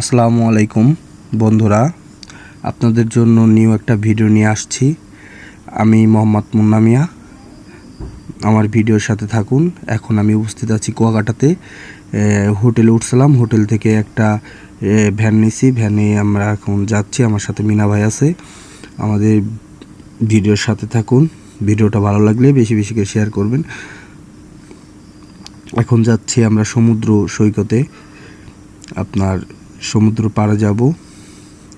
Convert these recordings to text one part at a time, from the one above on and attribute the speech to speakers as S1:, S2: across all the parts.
S1: আসসালামু আলাইকুম, বন্ধুরা। আপনাদের জন্য নিউ একটা ভিডিও নিয়ে আসছি। আমি মোহাম্মদ মুন্না মিয়া। আমার ভিডিওর সাথে থাকুন। এখন আমি উপস্থিত আছি কুয়াকাটাতে। হোটেলে উঠছিলাম। হোটেল থেকে একটা ভ্যান নিয়েছি ভ্যানে আমরা এখন যাচ্ছি। আমার সাথে মিনা ভাই আছে। আমাদের ভিডিওর সাথে থাকুন। ভিডিওটা ভালো লাগলে বেশি বেশি করে শেয়ার করবেন। এখন যাচ্ছি আমরা সমুদ্র সৈকতে। আপনার সমুদ্র পাড়ে যাব।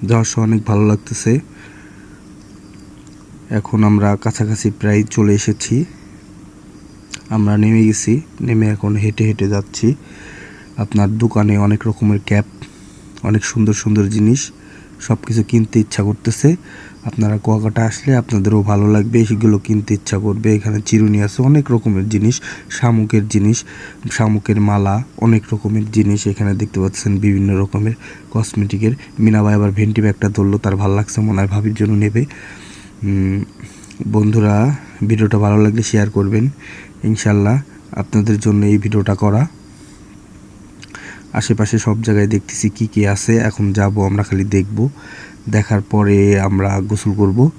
S1: যাওয়ার সময় অনেক ভালো লাগতেছে। এখন আমরা কাছাকাছি প্রায় চলে এসেছি। আমরা নেমে গেছি। নেমে এখন হেঁটে হেঁটে যাচ্ছি। আপনার দোকানে অনেক রকমের ক্যাপ, অনেক সুন্দর সুন্দর জিনিস। সব কিছু কিনতে ইচ্ছা করতেছে। আপনারা কুয়াকাটা আসলে আপনাদেরও ভালো লাগবে সেগুলো কিনতে ইচ্ছা করবে। এখানে চিরুনি আছে, অনেক রকমের জিনিস, শামুকের জিনিস, শামুকের মালা, অনেক রকমের জিনিস এখানে দেখতে পাচ্ছেন, বিভিন্ন রকমের কসমেটিকের। মিনাবাই আবার ভেন্টি ব্যাগটা ধরলো, তার ভালো লাগছে, মনে হয় ভাবির জন্য নেবে। বন্ধুরা, ভিডিওটা ভালো লাগলে শেয়ার করবেন। ইনশাল্লাহ, আপনাদের জন্য এই ভিডিওটা করা। আশেপাশে সব জায়গায় দেখতেছি কি কি আছে, এখন যাব, আমরা খালি দেখব। দেখার পরে আমরা গোসল করব।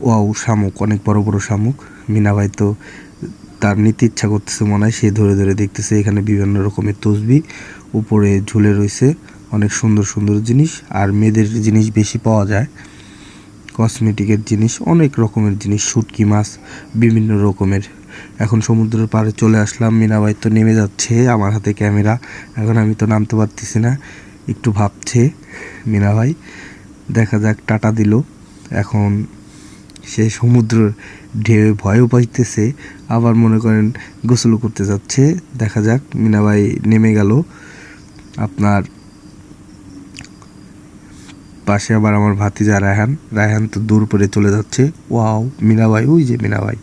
S1: ওয়াও, শামুক, অনেক বড় বড় শামুক। মিনা ভাই তো তার নিতে ইচ্ছা করতেছে মনে হয়, সে ধরে ধরে দেখতেছে, এখানে বিভিন্ন রকমের তসবি, উপরে ঝুলে রয়েছে অনেক সুন্দর সুন্দর জিনিস, আর মেয়েদের জিনিস বেশি পাওয়া যায়। কসমেটিকের জিনিস, অনেক রকমের জিনিস, শুটকি মাছ, বিভিন্ন রকমের। এখন সমুদ্রের পাড়ে চলে আসলাম। মিনাবাই তো নেমে যাচ্ছে আমার হাতে ক্যামেরা। এখন আমি তো নামতে পারতেছি না, একটু ভাবছে মিনাভাই দেখা যাক, টাটা দিল। এখন সে সমুদ্র ঢেউ ভয়ও পাইতেছে, আবার মনে করেন গোসল করতে যাচ্ছে। দেখা যাক মিনাবাই নেমে গেল। আপনার পাশে আবার আমার ভাতি ভাতিজা রায়হান। রায়হান তো দূর করে চলে যাচ্ছে। ওয়াও, মিনাবাই, ওই যে মিনাবাই।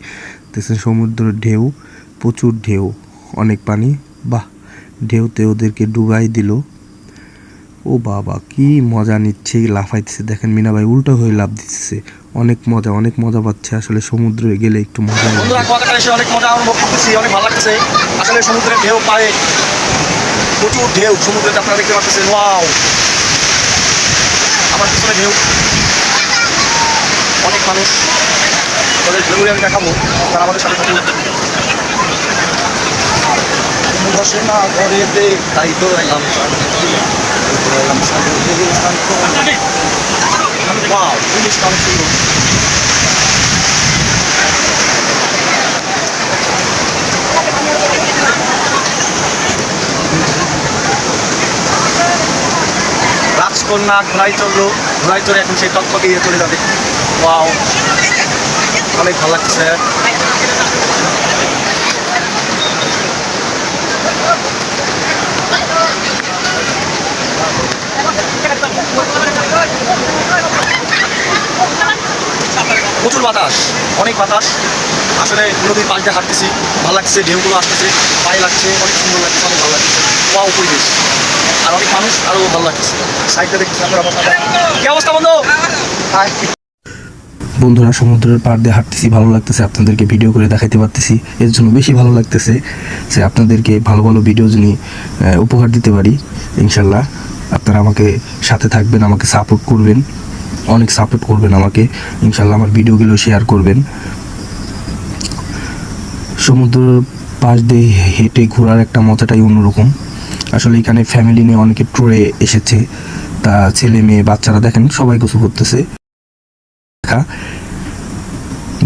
S1: দেখছেন সমুদ্রের ঢেউ, প্রচুর ঢেউ, অনেক পানি। বাহ, ঢেউতে ওদেরকে ডুবাই দিল। ও বাবা, কি মজা নিচ্ছে, লাফাইতেছে। দেখেন মিনাবাই উল্টো হয়ে লাভ দিচ্ছে অনেক মজা অনেক মজা পাচ্ছে। আসলে সমুদ্রে গেলে একটু মজা
S2: অনেক মজা অনুভব করতেছি, অনেক ভালো লাগতেছে। আসলে সমুদ্রের ঢেউ পায়ে প্রচুর ঢেউ সমুদ্রে আপনারা দেখতে পাচ্ছেন। ওয়াও! আমার পিছনে ঢেউ। অনেক মানুষ। তাদের ঢেউ আমি দেখাবো। তারা আমাদের সাথে থাকুন বসে না ঘরেতে তাই তো এলাম। অনেক সুন্দর রাজকন্যা ঘোড়াই চলল ঘোড়াই চড়ে এখন সেই টকটকে ইয়ে চলে যাবে। ওয়াও অনেক ভালো লাগছে। প্রচুর বাতাস, অনেক বাতাস। আসলে নদীর পাশ হাঁটতেছি, ভালো লাগছে, ঢেউগুলো আসতেছে, পায়ে লাগছে, অনেক সুন্দর লাগছে অনেক ভালো লাগছে। পরিবেশ। আর অনেক মানুষ ভালো লাগছে সাইডটা দেখছি কি অবস্থা, বন্ধু?
S1: বন্ধুরা, সমুদ্রের পাড় দিয়ে হাঁটতেছি, ভালো লাগতেছে, আপনাদেরকে ভিডিও করে দেখাইতে পারতেছি। এর জন্য বেশি ভালো লাগতেছে যে আপনাদেরকে ভালো ভালো ভিডিও যিনি উপহার দিতে পারি, ইনশাল্লাহ। আপনারা আমাকে সাথে থাকবেন, আমাকে সাপোর্ট করবেন, অনেক সাপোর্ট করবেন আমাকে। ইনশাল্লাহ আমার ভিডিওগুলো শেয়ার করবেন। সমুদ্রের পাশ দিয়ে হেঁটে ঘোরার একটা মজাটাই অন্যরকম। আসলে এখানে ফ্যামিলি নিয়ে অনেকে ট্যুরে এসেছে। তা ছেলে মেয়ে, বাচ্চারা দেখেন, সবাই কিছু করতেছে।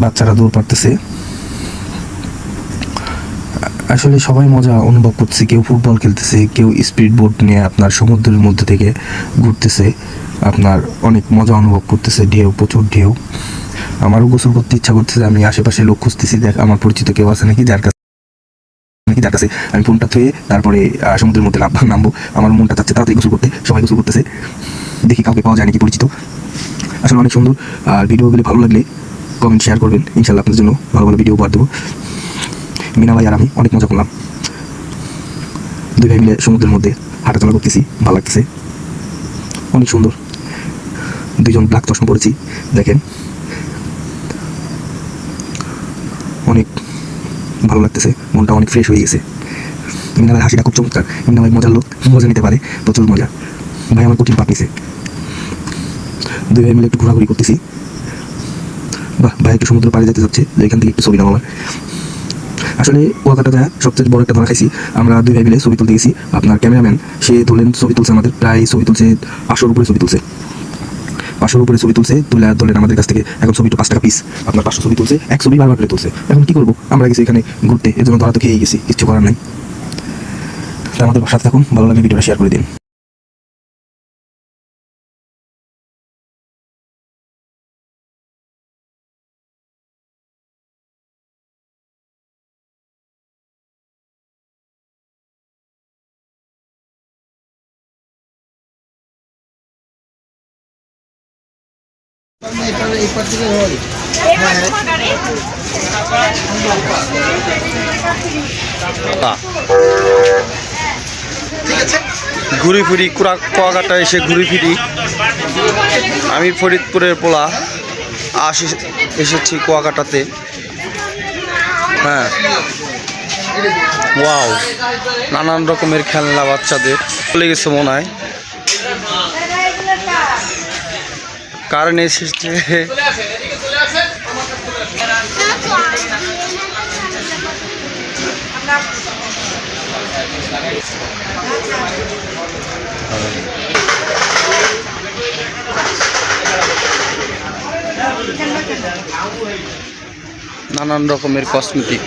S1: বাচ্চারা দৌড় পারতেছে। আসলে সবাই মজা অনুভব করছে কেউ ফুটবল খেলতেছে, কেউ স্পিড বোট নিয়ে আপনার সমুদ্রের মধ্যে থেকে ঘুরতেছে। আপনার অনেক মজা অনুভব করতেছে, ঢেউ, প্রচুর ঢেউ। আমারও গোসল করতে ইচ্ছা করতেছে, আমি আশেপাশে লোক খুঁজতেছি, দেখ, আমার পরিচিত কেউ আছে নাকি যার কাছে নাকি যার কাছে আমি ফোনটা থুয়ে তারপরে সমুদ্রের মধ্যে নাম- নামবো, আমার মনটা চাচ্ছে তাড়াতাড়ি গোসল করতে, সবাই গোসল করতেছে। দেখি কাউকে পাওয়া যায় নাকি পরিচিত। আসলে অনেক সুন্দর, আর ভিডিও ভিডিওগুলি ভালো লাগলে কমেন্ট শেয়ার করবেন। ইনশাল্লাহ আপনাদের জন্য ভালো ভালো ভিডিও উপহার দেবো। মিনা ভাই আর আমি অনেক মজা করলাম। দুই ভাই মিলে সমুদ্রের মধ্যে হাঁটাচলা করতেছি, ভালো লাগতেছে। অনেক সুন্দর। দুইজন ব্ল্যাক চশমা পড়েছি দেখেন অনেক ভালো লাগতেছে, মনটা অনেক ফ্রেশ হয়ে গেছে। মিনা ভাই হাসিটা খুব চমৎকার। মিনা ভাই মজার লোক, মজা নিতে পারে, প্রচুর মজা। ভাই আমার কঠিন নিছে। দুই ভাই মিলে একটু ঘোরাঘুরি করতেছি। বাহ, ভাই একটু সমুদ্র পাড়ে যেতে যাচ্ছে এখান থেকে একটু ছবি নাম আমার। আসলে কুয়াকাটা যা, সবচেয়ে বড় একটা ধরা খাইছি। আমরা দুই ভাই মিলে ছবি তুলতে গেছি। আপনার ক্যামেরাম্যান সে ধরলেন ছবি তুলছে আমাদের, প্রায় ছবি তুলছে পাঁচশোর উপরে ছবি তুলছে। পাঁচশোর উপরে ছবি তুলছে, তুলে ধরলেন আমাদের কাছ থেকে এখন ছবি তো পাঁচ টাকা পিস আপনার পাঁচশো ছবি তুলছে, এক ছবি বারবার করে তুলছে। এখন কি করব? আমরা গেছি এখানে ঘুরতে, এর জন্য ধরা তো খেয়ে গেছি কিছু করার নাই। আমাদের সাথে থাকুন, ভালো লাগে ভিডিওটা শেয়ার করে দিন।
S3: ঘুরি ফিরি কুড়া কুয়াকাটা এসে ঘুরি ফিরি আমি ফরিদপুরের পোলা। আসি এসেছি কুয়াকাটাতে হ্যাঁ। ওয়াও। নানান রকমের খেলনা বাচ্চাদের। চলে গেছে মনে হয়। কারণ এসেছে। নানান রকমের কসমেটিক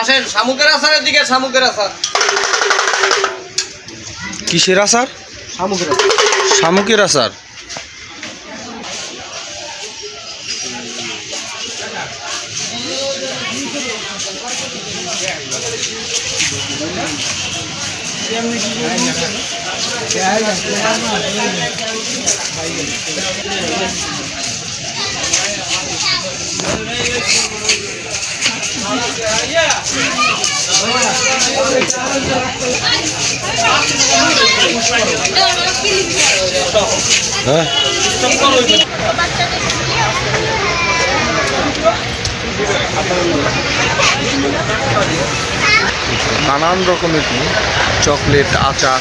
S4: আসেন শামুকের আসারের দিকে শামুকের আসার
S3: কিসের আচার? শামুকের আচার। হ্যাঁ নানান রকমের চকলেট আচার।